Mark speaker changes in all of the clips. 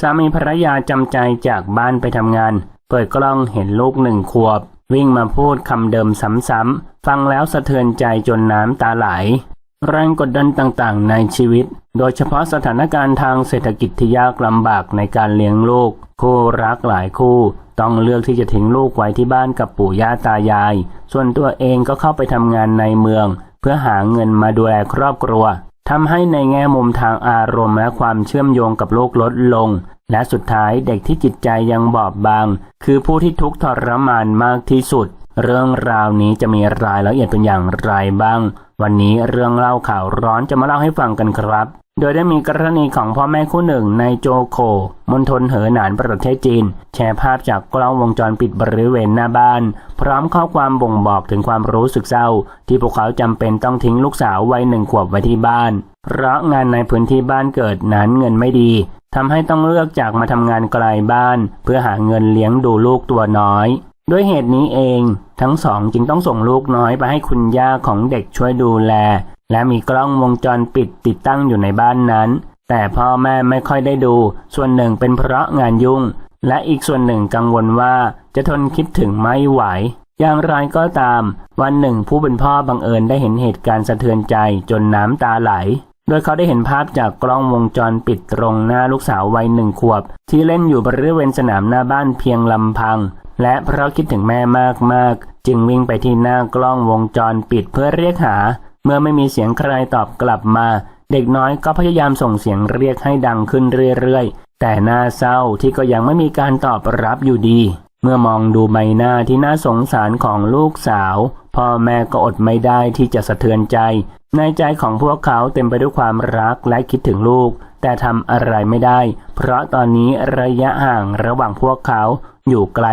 Speaker 1: สามีภรรยาจำใจจากบ้านไปทำงาน เปิดกล้องเห็นลูกหนึ่งขวบ วิ่งมาพูดคำเดิมซ้ำๆ ฟังแล้วสะเทือนใจจนน้ำตาไหล แรงกดดันต่างๆ ในชีวิต โดยเฉพาะสถานการณ์ทางเศรษฐกิจที่ยากลำบากในการเลี้ยงลูก คู่รักหลายคู่ ต้องเลือกที่จะทิ้งลูกไว้ที่บ้านกับปู่ย่าตายาย ส่วนตัวเองก็เข้าไปทำงานในเมือง เพื่อหาเงินมาดูแลครอบครัว ทำให้ในแง่มุมทางอารมณ์และความเชื่อมโยงกับโลกลดลง และสุดท้ายเด็กที่จิตใจยังบอบบาง คือผู้ที่ทุกข์ทรมานมากที่สุด เรื่องราวนี้จะมีรายละเอียดเป็นอย่างไรบ้าง วันนี้เรื่องเล่าข่าวร้อนจะมาเล่าให้ฟังกันครับ โดยได้มีกรณีของพ่อแม่คู่หนึ่งในโจโคมณฑลเหอหนานประเทศจีน แชร์ภาพจากกล้องวงจรปิดบริเวณหน้าบ้าน พร้อมข้อความบ่งบอกถึงความรู้สึกเศร้า ที่พวกเขาจำเป็นต้องทิ้งลูกสาววัยหนึ่งขวบไว้ที่บ้าน เพราะงานในพื้นที่บ้านเกิดนั้นเงินไม่ดีทำให้ต้องเลือกจากมาทำงานไกลบ้าน เพื่อหาเงินเลี้ยงดูลูกตัวน้อย ด้วยเหตุนี้เองทั้งสองจึงต้องส่งลูกน้อยไปให้คุณย่าของเด็กช่วยดูแล และมีกล้องวงจรปิดติดตั้งอยู่ในบ้านนั้น แต่พ่อแม่ไม่ค่อยได้ดู ส่วนหนึ่งเป็นเพราะงานยุ่ง และอีกส่วนหนึ่งกังวลว่าจะทนคิดถึงไม่ไหว อย่างไรก็ตาม วันหนึ่งผู้เป็นพ่อบังเอิญได้เห็นเหตุการณ์สะเทือนใจจนน้ำตาไหลโดยเขาได้เห็นภาพจากกล้องวงจรปิดตรงหน้าลูกสาววัยหนึ่งขวบ ที่เล่นอยู่บริเวณสนามหน้าบ้านเพียงลำพัง และเพราะคิดถึงแม่มากๆ จึงวิ่งไปที่หน้ากล้องวงจรปิดเพื่อเรียกหา เมื่อไม่มีเสียงใครตอบกลับมา เด็กน้อยก็พยายามส่งเสียงเรียกให้ดังขึ้นเรื่อยๆ แต่หน่าเศร้าที่ก็ยังไม่มีการตอบรับอยู่ดี เมื่อมองดูใบหน้าที่น่าสงสารของลูกสาว พ่อแม่ก็อดไม่ได้ที่จะสะเทือนใจ ในใจของพวกเขาเต็มไปด้วยความรักและคิดถึงลูก แต่ทำอะไรไม่ได้ เพราะตอนนี้ระยะห่างระหว่างพวกเขา อยู่ไกล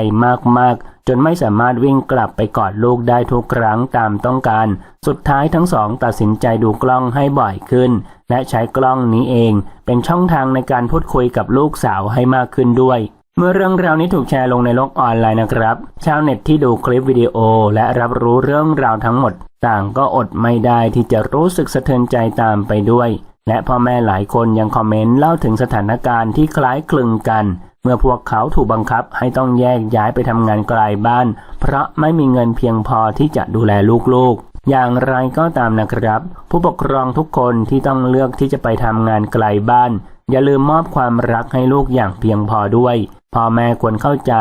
Speaker 1: มากๆ จนไม่สามารถวิ่งกลับไปกอดลูกได้ทุกครั้งตามต้องการ สุดท้ายทั้งสองตัดสินใจดูกล้องให้บ่อยขึ้น และใช้กล้องนี้เอง เป็นช่องทางในการพูดคุยกับลูกสาวให้มากขึ้นด้วยเมื่อเรื่องราวนี้ถูกแชร์ลงในโลกออนไลน์นะครับ ชาวเน็ตที่ดูคลิปวิดีโอและรับรู้เรื่องราวทั้งหมด ต่างก็อดไม่ได้ที่จะรู้สึกสะเทือนใจตามไปด้วย และพ่อแม่หลายคนยังคอมเมนต์เล่าถึงสถานการณ์ที่คล้ายคลึงกัน เมื่อพวกเขาถูกบังคับให้ต้องแยกย้ายไปทำงานไกลบ้าน เพราะไม่มีเงินเพียงพอที่จะดูแลลูกๆอย่างไรก็ตามนะครับ ผู้ปกครองทุกคนที่ต้องเลือกที่จะไปทำงานไกลบ้าน อย่าลืมมอบความรักให้ลูกอย่างเพียงพอด้วยพ่อแม่ควรเข้าใจ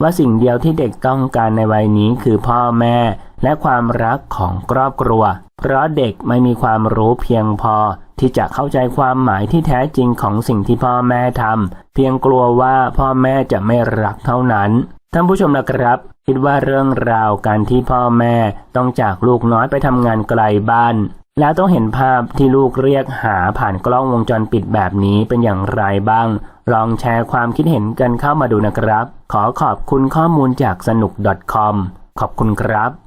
Speaker 1: ว่าสิ่งเดียวที่เด็กต้องการในวัยนี้คือพ่อแม่ และความรักของครอบครัว เพราะเด็กไม่มีความรู้เพียงพอ ที่จะเข้าใจความหมายที่แท้จริงของสิ่งที่พ่อแม่ทำเพียงกลัวว่าพ่อแม่จะไม่รักเท่านั้นท่านผู้ชมนะครับ คิดว่าเรื่องราวการที่พ่อแม่ต้องจากลูกน้อยไปทำงานไกลบ้าน แล้วต้องเห็นภาพที่ลูกเรียกหาผ่านกล้องวงจรปิดแบบนี้เป็นอย่างไรบ้าง ลองแชร์ความคิดเห็นกันเข้ามาดูนะครับ ขอขอบคุณข้อมูลจากสนุก .com ขอบคุณครับ